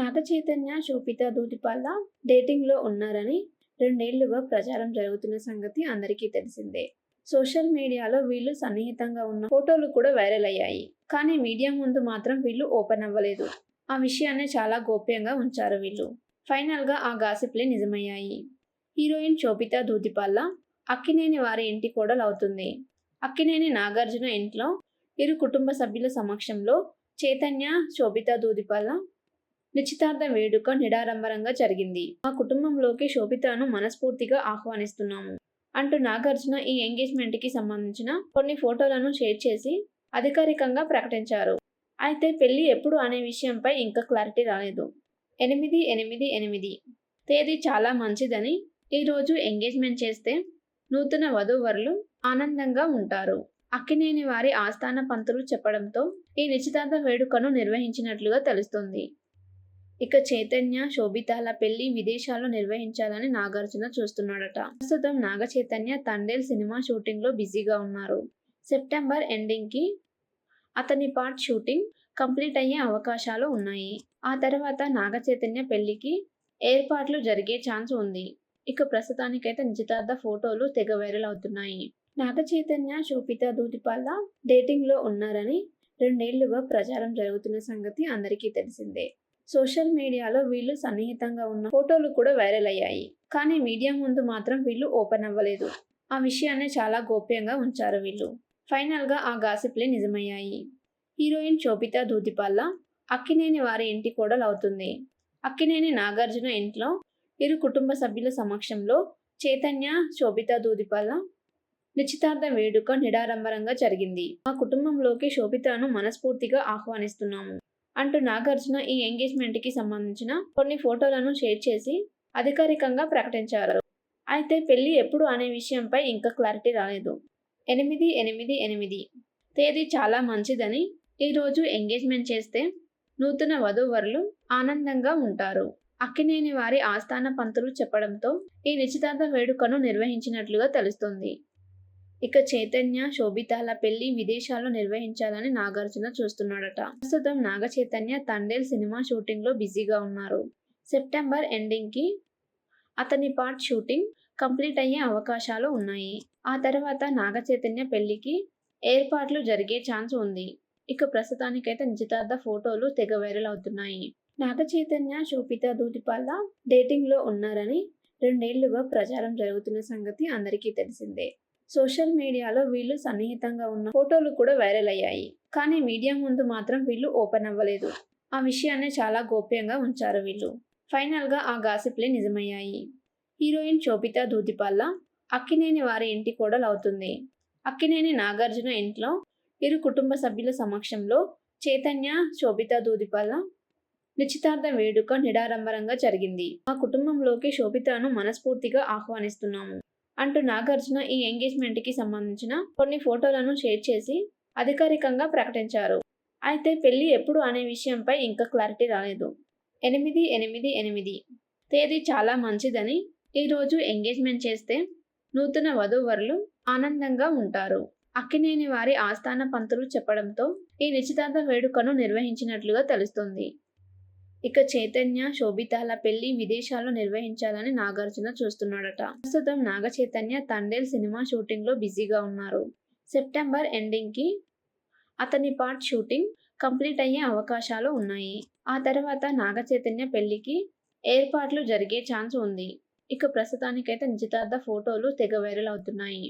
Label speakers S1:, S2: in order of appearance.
S1: నాగ చైతన్య శోభిత దూదిపాల్ల డేటింగ్లో ఉన్నారని రెండేళ్ళుగా ప్రచారం జరుగుతున్న సంగతి అందరికీ తెలిసిందే. సోషల్ మీడియాలో వీళ్ళు సన్నిహితంగా ఉన్న ఫోటోలు కూడా వైరల్ అయ్యాయి. కానీ మీడియా ముందు మాత్రం వీళ్ళు ఓపెన్ అవ్వలేదు. ఆ విషయాన్ని చాలా గోప్యంగా ఉంచారు వీళ్ళు. ఫైనల్గా ఆ గాసిప్లే నిజమయ్యాయి. హీరోయిన్ శోభిత దూదిపాల్ల అక్కినేని వారి ఇంటి కోడలు అవుతుంది. అక్కినేని నాగార్జున ఇంట్లో ఇరు కుటుంబ సభ్యుల సమక్షంలో చైతన్య శోభిత దూదిపాల్ల నిశ్చితార్థ వేడుక నిడారంభరంగా జరిగింది. మా కుటుంబంలోకి శోభితను మనస్ఫూర్తిగా ఆహ్వానిస్తున్నాము. అంటూ నాగార్జున ఈ ఎంగేజ్మెంట్కి సంబంధించిన కొన్ని ఫోటోలను షేర్ చేసి అధికారికంగా ప్రకటించారు. అయితే పెళ్ళి ఎప్పుడు అనే విషయంపై ఇంకా క్లారిటీ రాలేదు. ఎనిమిది ఎనిమిది ఎనిమిది. తేదీ చాలా మంచిదని ఈరోజు ఎంగేజ్మెంట్ చేస్తే నూతన వధూవరులు ఆనందంగా ఉంటారు. అక్కినేని వారి ఆస్థాన పంతులు చెప్పడంతో ఈ నిశ్చితార్థ వేడుకను నిర్వహించినట్లుగా తెలుస్తుంది. ఇక చైతన్య శోభితాల పెళ్ళి విదేశాల్లో నిర్వహించాలని నాగార్జున చూస్తున్నాడట. ప్రస్తుతం నాగ చైతన్య తండేల్ సినిమా షూటింగ్లో బిజీగా ఉన్నారు. సెప్టెంబర్ ఎండింగ్కి అతని పార్ట్ షూటింగ్ కంప్లీట్ అయ్యే అవకాశాలు ఉన్నాయి. ఆ తర్వాత నాగ చైతన్య పెళ్ళికి ఏర్పాట్లు జరిగే ఛాన్స్ ఉంది. ఇక ప్రస్తుతానికైతే నిశ్చితార్థ ఫోటోలు తెగ వైరల్ అవుతున్నాయి. నాగ చైతన్య శోభిత దూదిపాల్ల డేటింగ్లో ఉన్నారని రెండేళ్ళుగా ప్రచారం జరుగుతున్న సంగతి అందరికీ తెలిసిందే. సోషల్ మీడియాలో వీళ్ళు సన్నిహితంగా ఉన్న ఫోటోలు కూడా వైరల్ అయ్యాయి. కానీ మీడియా ముందు మాత్రం వీళ్ళు ఓపెన్ అవ్వలేదు. ఆ విషయాన్ని చాలా గోప్యంగా ఉంచారు వీళ్ళు. ఫైనల్గా ఆ గాసిప్లే నిజమయ్యాయి. హీరోయిన్ శోభిత దూతిపల్ల అక్కినేని వారి ఇంటి కోడలు అవుతుంది. అక్కినేని నాగార్జున ఇంట్లో ఇరు కుటుంబ సభ్యుల సమక్షంలో చైతన్య శోభిత దూదిపాల్ల నిశ్చితార్థ వేడుక నిడారంభరంగా జరిగింది. మా కుటుంబంలోకి శోభితను మనస్ఫూర్తిగా ఆహ్వానిస్తున్నాము. అంటూ నాగార్జున ఈ ఎంగేజ్మెంట్కి సంబంధించిన కొన్ని ఫోటోలను షేర్ చేసి అధికారికంగా ప్రకటించారు. అయితే పెళ్ళి ఎప్పుడు అనే విషయంపై ఇంకా క్లారిటీ రాలేదు. ఎనిమిది ఎనిమిది ఎనిమిది. తేదీ చాలా మంచిదని ఈరోజు ఎంగేజ్మెంట్ చేస్తే నూతన వధూవరులు ఆనందంగా ఉంటారు. అక్కినేని వారి ఆస్థాన పంతులు చెప్పడంతో ఈ నిశ్చితార్థ వేడుకను నిర్వహించినట్లుగా తెలుస్తుంది. ఇక చైతన్య శోభితాల పెళ్ళి విదేశాల్లో నిర్వహించాలని నాగార్జున చూస్తున్నాడట. ప్రస్తుతం నాగ చైతన్య తండేల్ సినిమా షూటింగ్లో బిజీగా ఉన్నారు. సెప్టెంబర్ ఎండింగ్కి అతని పార్ట్ షూటింగ్ కంప్లీట్ అయ్యే అవకాశాలు ఉన్నాయి. ఆ తర్వాత నాగ చైతన్య పెళ్ళికి ఏర్పాట్లు జరిగే ఛాన్స్ ఉంది. ఇక ప్రస్తుతానికైతే నిశ్చితార్థ ఫోటోలు తెగ వైరల్ అవుతున్నాయి. నాగ చైతన్య శోభిత దూదిపాల్ల డేటింగ్లో ఉన్నారని రెండేళ్ళుగా ప్రచారం జరుగుతున్న సంగతి అందరికీ తెలిసిందే. సోషల్ మీడియాలో వీళ్ళు సన్నిహితంగా ఉన్న ఫోటోలు కూడా వైరల్ అయ్యాయి. కానీ మీడియా ముందు మాత్రం వీళ్ళు ఓపెన్ అవ్వలేదు. ఆ విషయాన్ని చాలా గోప్యంగా ఉంచారు వీళ్ళు. ఫైనల్గా ఆ గాసిప్లే నిజమయ్యాయి. హీరోయిన్ శోభిత దూదిపాల్ల అక్కినేని వారి ఇంటి కోడలు అవుతుంది. అక్కినేని నాగార్జున ఇంట్లో ఇరు కుటుంబ సభ్యుల సమక్షంలో చైతన్య శోభిత దూదిపాల్ల నిశ్చితార్థ వేడుక నిడారంభరంగా జరిగింది. మా కుటుంబంలోకి శోభితను మనస్ఫూర్తిగా ఆహ్వానిస్తున్నాము. అంటూ నాగార్జున ఈ ఎంగేజ్మెంట్కి సంబంధించిన కొన్ని ఫోటోలను షేర్ చేసి అధికారికంగా ప్రకటించారు. అయితే పెళ్ళి ఎప్పుడు అనే విషయంపై ఇంకా క్లారిటీ రాలేదు. ఎనిమిది ఎనిమిది ఎనిమిది. తేదీ చాలా మంచిదని ఈరోజు ఎంగేజ్మెంట్ చేస్తే నూతన వధూవరులు ఆనందంగా ఉంటారు. అక్కినేని వారి ఆస్థాన పంతులు చెప్పడంతో ఈ నిశ్చితార్థ వేడుకను నిర్వహించినట్లుగా తెలుస్తుంది. ఇక చైతన్య శోభితాల పెళ్ళి విదేశాల్లో నిర్వహించాలని నాగార్జున చూస్తున్నాడట. ప్రస్తుతం నాగ చైతన్య తండేల్ సినిమా షూటింగ్లో బిజీగా ఉన్నారు. సెప్టెంబర్ ఎండింగ్కి అతని పార్ట్ షూటింగ్ కంప్లీట్ అయ్యే అవకాశాలు ఉన్నాయి. ఆ తర్వాత నాగ చైతన్య పెళ్ళికి ఏర్పాట్లు జరిగే ఛాన్స్ ఉంది. ఇక ప్రస్తుతానికైతే నిశ్చితార్థ ఫోటోలు తెగ వైరల్ అవుతున్నాయి.